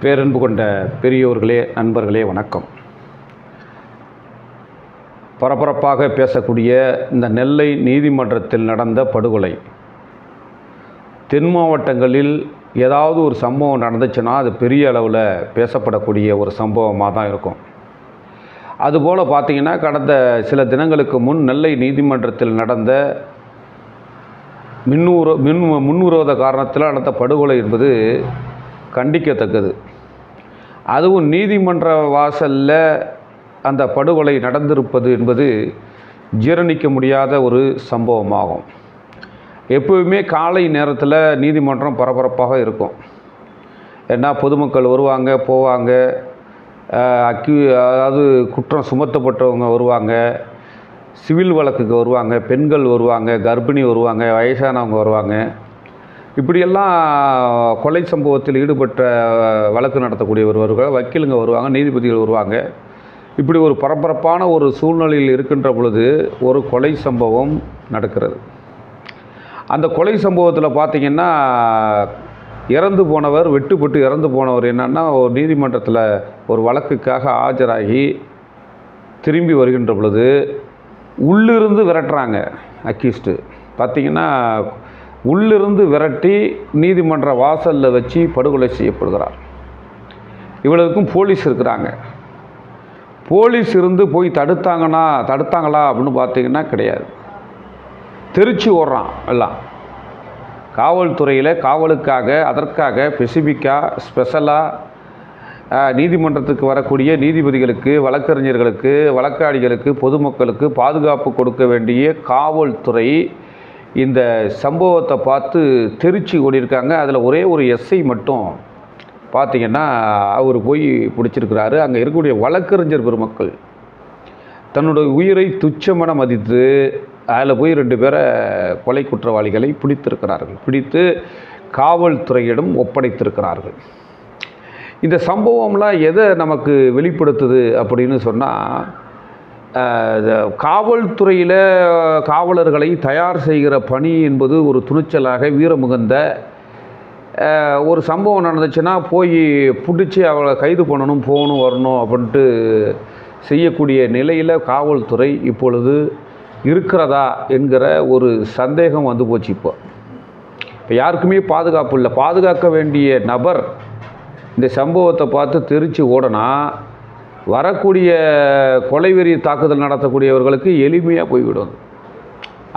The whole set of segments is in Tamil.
பேரன்பு கொண்ட பெரியோர்களே நண்பர்களே வணக்கம். பரபரப்பாக பேசக்கூடிய இந்த நெல்லை நீதிமன்றத்தில் நடந்த படுகொலை. தென் மாவட்டங்களில் ஏதாவது ஒரு சம்பவம் நடந்துச்சுன்னா அது பெரிய அளவில் பேசப்படக்கூடிய ஒரு சம்பவமாக தான் இருக்கும். அதுபோல் பார்த்தீங்கன்னா கடந்த சில தினங்களுக்கு முன் நெல்லை நீதிமன்றத்தில் நடந்த மின்னூர மின் முன்னுரோத காரணத்தில் நடந்த படுகொலை என்பது கண்டிக்கத்தக்கது. அதுவும் நீதிமன்ற வாசலில் அந்த படுகொலை நடந்திருப்பது என்பது ஜீரணிக்க முடியாத ஒரு சம்பவமாகும். எப்போவுமே காலை நேரத்தில் நீதிமன்றம் பரபரப்பாக இருக்கும். ஏன்னா பொதுமக்கள் வருவாங்க போவாங்க. அக்யூ அதாவது குற்றம் சுமத்தப்பட்டவங்க வருவாங்க. சிவில் வழக்குக்கு வருவாங்க பெண்கள் வருவாங்க கர்ப்பிணி வருவாங்க வயசானவங்க வருவாங்க. இப்படியெல்லாம் கொலை சம்பவத்தில் ஈடுபட்ட வழக்கு நடத்தக்கூடியவர் ஒருவர்கள் வக்கீலுங்க வருவாங்க நீதிபதிகள் வருவாங்க. இப்படி ஒரு பரபரப்பான ஒரு சூழ்நிலையில் இருக்கின்ற பொழுது ஒரு கொலை சம்பவம் நடக்கிறது. அந்த கொலை சம்பவத்தில் பார்த்திங்கன்னா இறந்து போனவர் வெட்டுப்பட்டு இறந்து போனவர் என்னென்னா ஒரு நீதிமன்றத்தில் ஒரு வழக்குக்காக ஆஜராகி திரும்பி வருகின்ற பொழுது உள்ளிருந்து விரட்டுறாங்க அக்யூஸ்டு பார்த்திங்கன்னா உள்ளிருந்து விரட்டி நீதிமன்ற வாசலில் வச்சு படுகொலை செய்யப்படுகிறார். இவ்வளவுக்கும் போலீஸ் இருக்கிறாங்க. போலீஸ் இருந்து போய் தடுத்தாங்கன்னா தடுத்தாங்களா அப்படின்னு பார்த்தீங்கன்னா கிடையாது. தெரிச்சு ஓடுறான் எல்லாம். காவல்துறையில் காவலுக்காக அதற்காக ஸ்பெசிஃபிக்காக ஸ்பெஷலாக நீதிமன்றத்துக்கு வரக்கூடிய நீதிபதிகளுக்கு வழக்கறிஞர்களுக்கு வழக்காடிகளுக்கு பொதுமக்களுக்கு பாதுகாப்பு கொடுக்க வேண்டிய காவல்துறை இந்த சம்பவத்தை பார்த்து தெரிச்சு கொண்டிருக்காங்க. அதில் ஒரே ஒரு எஸ்ஐ மட்டும் பார்த்திங்கன்னா அவர் போய் பிடிச்சிருக்கிறாரு. அங்கே இருக்கக்கூடிய வழக்கறிஞர் பெருமக்கள். தன்னுடைய உயிரை துச்சமென மதித்து அதில் போய் ரெண்டு பேரை கொலை குற்றவாளிகளை பிடித்திருக்கிறார்கள். பிடித்து காவல்துறையிடம் ஒப்படைத்திருக்கிறார்கள். இந்த சம்பவம்லாம் எதை நமக்கு வெளிப்படுத்துது அப்படின்னு சொன்னால் காவல்துறையில் காவலர்களை தயார் செய்கிற பணி என்பது ஒரு துணிச்சலாக வீரமுகந்த ஒரு சம்பவம் நடந்துச்சுன்னா போய் பிடிச்சி அவளை கைது பண்ணணும் போகணும் வரணும் அப்படின்ட்டு செய்யக்கூடிய நிலையில் காவல்துறை இப்பொழுது இருக்கிறதா என்கிற ஒரு சந்தேகம் வந்து போச்சு இப்போ. இப்போ யாருக்குமே பாதுகாப்பு இல்லை. பாதுகாக்க வேண்டிய நபர் இந்த சம்பவத்தை பார்த்து தெரித்து ஓடனா வரக்கூடிய கொலைவெறி தாக்குதல் நடத்தக்கூடியவர்களுக்கு எளிமையாக போய்விடும்.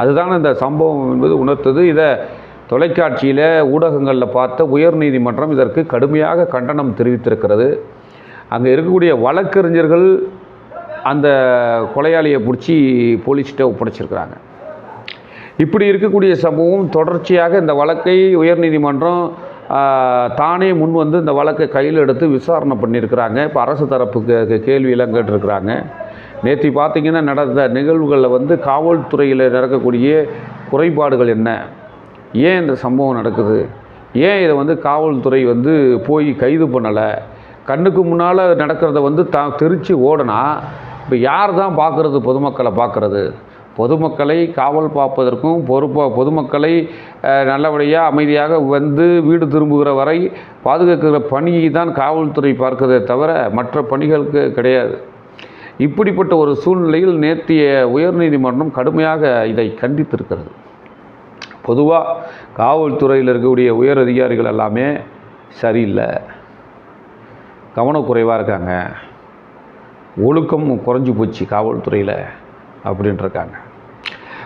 அதுதான் இந்த சம்பவம் என்பது உணர்த்தது. இதை தொலைக்காட்சியில் ஊடகங்களில் பார்த்த உயர்நீதிமன்றம் இதற்கு கடுமையாக கண்டனம் தெரிவித்திருக்கிறது. அங்கே இருக்கக்கூடிய வழக்கறிஞர்கள் அந்த கொலையாளியை பிடிச்சி போலீஸ்கிட்ட ஒப்படைச்சிருக்கிறாங்க. இப்படி இருக்கக்கூடிய சம்பவம் தொடர்ச்சியாக இந்த வழக்கை உயர்நீதிமன்றம் தானே முன் வந்து இந்த வழக்கை கையில் எடுத்து விசாரணை பண்ணியிருக்கிறாங்க. இப்போ அரசு தரப்புக்கு கேள்வியெல்லாம் கேட்டிருக்கிறாங்க. நேற்று பார்த்திங்கன்னா நடந்த நிகழ்வுகளில் வந்து காவல்துறையில் நடக்கக்கூடிய குறைபாடுகள் என்ன? ஏன் இந்த சம்பவம் நடக்குது? ஏன் இதை வந்து காவல்துறை வந்து போய் கைது பண்ணலை? கண்ணுக்கு முன்னால் நடக்கிறத வந்து தா தெரித்து ஓடனா இப்போ யார் தான் பார்க்குறது பொதுமக்களை பார்க்குறது பொதுமக்களை காவல் பார்ப்பதற்கும் பொறுப்பாக பொதுமக்களை நல்லபடியாக அமைதியாக வந்து வீடு திரும்புகிற வரை பாதுகாக்கிற பணியை தான் காவல்துறை பார்க்கிறதே தவிர மற்ற பணிகளுக்கு கிடையாது. இப்படிப்பட்ட ஒரு சூழ்நிலையில் நேற்றைய உயர்நீதிமன்றம் கடுமையாக இதை கண்டித்திருக்கிறது. பொதுவாக காவல்துறையில் இருக்கக்கூடிய உயர் அதிகாரிகள் எல்லாமே சரியில்லை. கவனக்குறைவாக இருக்காங்க. ஒழுக்கம் குறைஞ்சி போச்சு காவல்துறையில் அப்படின்ட்டுருக்காங்க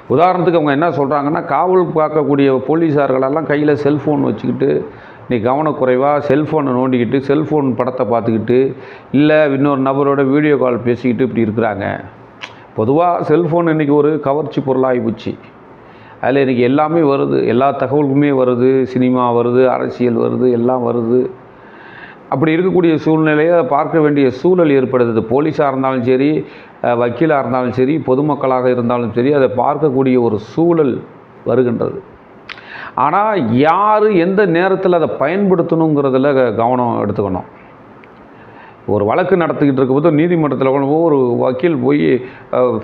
உதாரணத்துக்கு அவங்க என்ன சொல்கிறாங்கன்னா காவல் பார்க்கக்கூடிய போலீஸார்களெல்லாம் கையில் செல்ஃபோன் வச்சுக்கிட்டு நீ கவனக்குறைவாக செல்ஃபோனை நோண்டிக்கிட்டு செல்ஃபோன் படத்தை பார்த்துக்கிட்டு இல்லை இன்னொரு நபரோட வீடியோ கால் பேசிக்கிட்டு இப்படி இருக்கிறாங்க. பொதுவாக செல்ஃபோன் இன்றைக்கி ஒரு கவர்ச்சி பொருளாகி போச்சு. அதில் இன்றைக்கி எல்லாமே வருது. எல்லா தகவலுக்குமே வருது. சினிமா வருது அரசியல் வருது எல்லாம் வருது. அப்படி இருக்கக்கூடிய சூழ்நிலையை பார்க்க வேண்டிய சூழல் ஏற்படுது. போலீஸாக இருந்தாலும் சரி வக்கீலாக இருந்தாலும் சரி பொதுமக்களாக இருந்தாலும் சரி அதை பார்க்கக்கூடிய ஒரு சூழல் வருகின்றது. ஆனால் யார் எந்த நேரத்தில் அதை பயன்படுத்தணுங்கிறதுல கவனம் எடுத்துக்கணும். ஒரு வழக்கு நடத்திக்கிட்டு இருக்கும்போது நீதிமன்றத்தில் கொண்டு ஒரு வக்கீல் போய்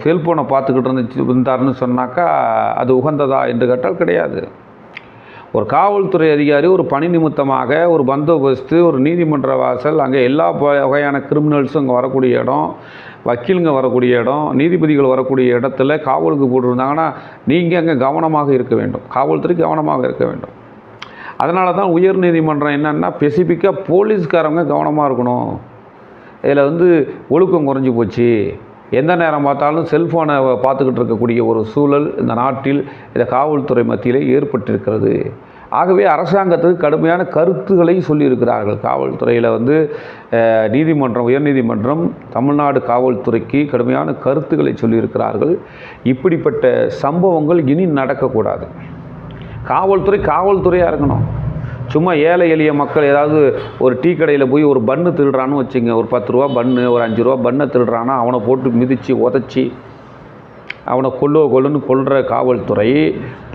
செல்ஃபோனை பார்த்துக்கிட்டு இருந்துச்சு இருந்தாருன்னு சொன்னாக்கா அது உகந்ததா என்று கேட்டால் கிடையாது. ஒரு காவல்துறை அதிகாரி ஒரு பணி நிமித்தமாக ஒரு பந்தோபஸ்து ஒரு நீதிமன்ற வாசல் அங்கே எல்லா ப- வகையான கிரிமினல்ஸும் அங்கே வரக்கூடிய இடம் வக்கீலுங்க வரக்கூடிய இடம் நீதிபதிகள் வரக்கூடிய இடத்துல காவலுக்கு போட்டிருந்தாங்கன்னா நீங்கள் அங்கே கவனமாக இருக்க வேண்டும். காவல்துறை கவனமாக இருக்க வேண்டும். அதனால தான் உயர் நீதிமன்றம் என்னென்னா ஸ்பெசிஃபிக்காக போலீஸ்காரங்க கவனமாக இருக்கணும். இதில் வந்து ஒழுக்கம் குறைஞ்சி போச்சு. எந்த நேரம் பார்த்தாலும் செல்ஃபோனை பார்த்துக்கிட்டு இருக்கக்கூடிய ஒரு சூழல் இந்த நாட்டில் இந்த காவல்துறை மத்தியிலே ஏற்பட்டிருக்கிறது. ஆகவே அரசாங்கத்துக்கு கடுமையான கருத்துக்களை சொல்லியிருக்கிறார்கள். காவல்துறையில் வந்து நீதிமன்றம் உயர்நீதிமன்றம் தமிழ்நாடு காவல்துறைக்கு கடுமையான கருத்துக்களை சொல்லியிருக்கிறார்கள். இப்படிப்பட்ட சம்பவங்கள் இனி நடக்கக்கூடாது. காவல்துறை காவல்துறையாக இருக்கணும். சும்மா ஏழை எளிய மக்கள் ஏதாவது ஒரு டீ கடையில் போய் ஒரு பன்னு திருடுறான்னு வச்சுங்க. ஒரு பத்து ரூபா பன்னு ஒரு அஞ்சு ரூபா பன்னை திருடுறான்னா அவனை போட்டு மிதித்து உதச்சி அவனை கொல்லோ கொல்லுன்னு கொல்ற காவல்துறை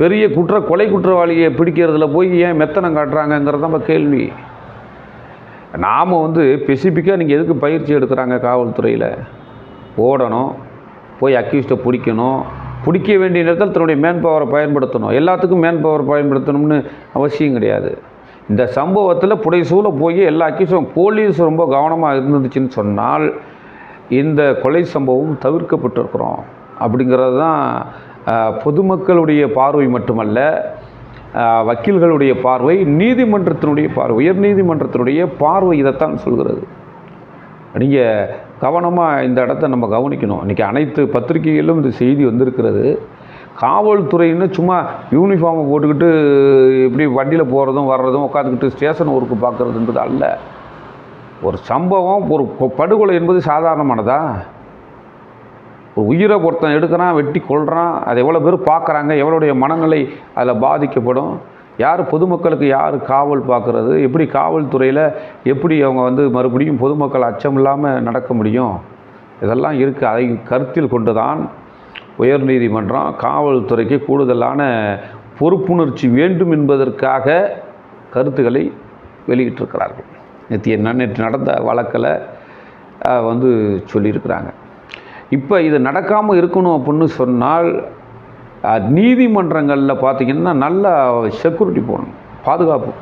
பெரிய குற்ற கொலை குற்றவாளியை பிடிக்கிறதுல போய் ஏன் மெத்தனம் காட்டுறாங்கங்கிறது நம்ம கேள்வி. நாம் வந்து ஸ்பெசிஃபிக்காக நீங்கள் எதுக்கு பயிற்சி எடுக்கிறாங்க காவல்துறையில்? ஓடணும் போய் அக்யூஸ்ட்டை பிடிக்கணும் பிடிக்க வேண்டிய நேரத்தில் தன்னுடைய மேன் பவரை பயன்படுத்தணும். எல்லாத்துக்கும் மேன் பவர் பயன்படுத்தணும்னு அவசியம் கிடையாது. இந்த சம்பவத்தில் புடைசூழ போய் எல்லா அக்யூஸும் போலீஸ் ரொம்ப கவனமாக இருந்துச்சுன்னு சொன்னால் இந்த கொலை சம்பவம் தவிர்க்கப்பட்டிருக்கிறோம். அப்படிங்கிறது தான் பொதுமக்களுடைய பார்வை மட்டுமல்ல வக்கீல்களுடைய பார்வை நீதிமன்றத்தினுடைய பார்வை உயர் நீதிமன்றத்தினுடைய பார்வை இதைத்தான் சொல்கிறது. நீங்கள் கவனமாக இந்த இடத்த நம்ம கவனிக்கணும். இன்றைக்கி அனைத்து பத்திரிகைகளிலும் இந்த செய்தி வந்திருக்கிறது. காவல்துறைன்னு சும்மா யூனிஃபார்மை போட்டுக்கிட்டு இப்படி வண்டியில் போகிறதும் வர்றதும் உட்காந்துக்கிட்டு ஸ்டேஷன் ஒர்க்கு பார்க்குறதுன்றது அல்ல. ஒரு சம்பவம் ஒரு படுகொலை என்பது சாதாரணமானதா? ஒரு உயிரை ஒருத்தன் எடுக்கிறான் வெட்டி கொள்கிறான் அதை எவ்வளோ பேர் பார்க்குறாங்க எவ்வளோடைய மனநிலை அதில் பாதிக்கப்படும்? யார் பொதுமக்களுக்கு யார் காவல் பார்க்குறது எப்படி காவல்துறையில் எப்படி அவங்க வந்து மறுபடியும் பொதுமக்கள் அச்சம் இல்லாமல் நடக்க முடியும்? இதெல்லாம் இருக்குது அதை கருத்தில் கொண்டு தான் உயர்நீதிமன்றம் காவல்துறைக்கு கூடுதலான பொறுப்புணர்ச்சி வேண்டும் என்பதற்காக கருத்துக்களை வெளியிட்டிருக்கிறார்கள். நேற்று என்ன நேற்று நடந்த வழக்கில் வந்து சொல்லியிருக்கிறாங்க. இப்போ இது நடக்காமல் இருக்கணும் அப்படின்னு சொன்னால் நீதிமன்றங்களில் பார்த்திங்கன்னா நல்ல செக்யூரிட்டி போடணும் பாதுகாப்பு.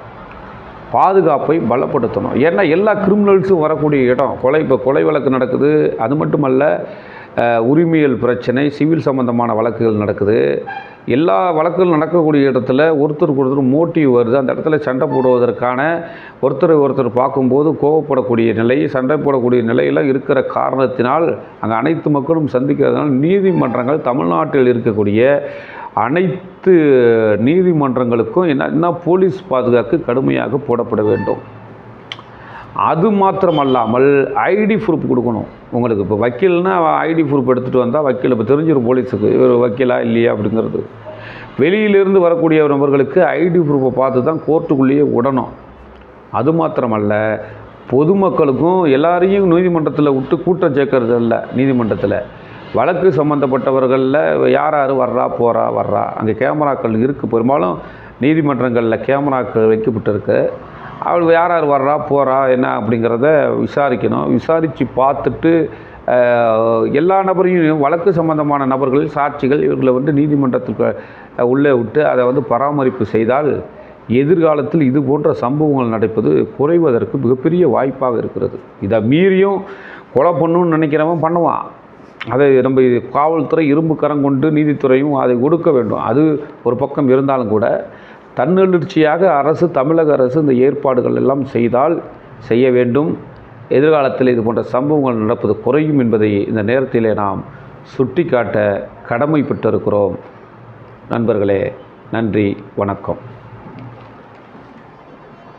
பாதுகாப்பை பலப்படுத்தணும். ஏன்னா எல்லா கிரிமினல்ஸும் வரக்கூடிய இடம் கொலை இப்போ கொலை வழக்கு நடக்குது. அது மட்டுமல்ல உரிமையல் பிரச்சனை சிவில் சம்பந்தமான வழக்குகள் நடக்குது. எல்லா வழக்குகள் நடக்கக்கூடிய இடத்துல ஒருத்தருக்கு ஒருத்தர் மோட்டிவ் வருது. அந்த இடத்துல சண்டை போடுவதற்கான ஒருத்தரை ஒருத்தர் பார்க்கும்போது கோவப்படக்கூடிய நிலை சண்டை போடக்கூடிய நிலையெல்லாம் இருக்கிற காரணத்தினால் அங்கே அனைத்து மக்களும் சந்திக்கிறதுனால நீதிமன்றங்கள் தமிழ்நாட்டில் இருக்கக்கூடிய அனைத்து நீதிமன்றங்களுக்கும் என்ன என்ன போலீஸ் பாதுகாப்பு கடுமையாக போடப்பட வேண்டும். அது மாத்திரமல்லாமல் ஐடி ப்ரூஃப் கொடுக்கணும். உங்களுக்கு இப்போ வக்கீல்னா ஐடி ப்ரூஃப் எடுத்துகிட்டு வந்தால் வக்கீல் இப்போ தெரிஞ்சிடும் போலீஸுக்கு இவர் வக்கீலா இல்லையா அப்படிங்கிறது. வெளியிலிருந்து வரக்கூடிய நபர்களுக்கு ஐடி ப்ரூஃபை பார்த்து தான் கோர்ட்டுக்குள்ளேயே விடணும். அது மாத்திரமல்ல பொதுமக்களுக்கும் எல்லாரையும் நீதிமன்றத்தில் விட்டு கூட்டம் சேர்க்கறது இல்லை நீதிமன்றத்தில். வழக்கு சம்மந்தப்பட்டவர்களில் யார் யார் வர்றா போகிறா வர்றா அங்கே கேமராக்கள் இருக்குது பெரும்பாலும் நீதிமன்றங்களில் கேமராக்கள் வைக்கப்பட்டிருக்கு. அவள் யார் யார் வர்றா போகிறா என்ன அப்படிங்கிறத விசாரிக்கணும். விசாரித்து பார்த்துட்டு எல்லா நபரையும் வழக்கு சம்பந்தமான நபர்கள் சாட்சிகள் இவர்களை வந்து நீதிமன்றத்துக்கு உள்ளே விட்டு அதை வந்து பராமரிப்பு செய்தால் எதிர்காலத்தில் இது போன்ற சம்பவங்கள் நடப்பது குறைவதற்கு மிகப்பெரிய வாய்ப்பாக இருக்கிறது. இதை மீறியும் கொலை பண்ணணும்னு நினைக்கிறவன் பண்ணுவான். அதை நம்ம காவல்துறை இரும்பு கரம் கொண்டு நீதித்துறையும் அதை ஒடுக்க வேண்டும். அது ஒரு பக்கம் இருந்தாலும் கூட தன்னெழுச்சியாக அரசு தமிழக அரசு இந்த ஏற்பாடுகள் எல்லாம் செய்தால் செய்ய வேண்டும். எதிர்காலத்தில் இது போன்ற சம்பவங்கள் நடப்பது குறையும் என்பதை இந்த நேரத்திலே நாம் சுட்டிக்காட்ட கடமைப்பட்டிருக்கிறோம். நண்பர்களே நன்றி வணக்கம்.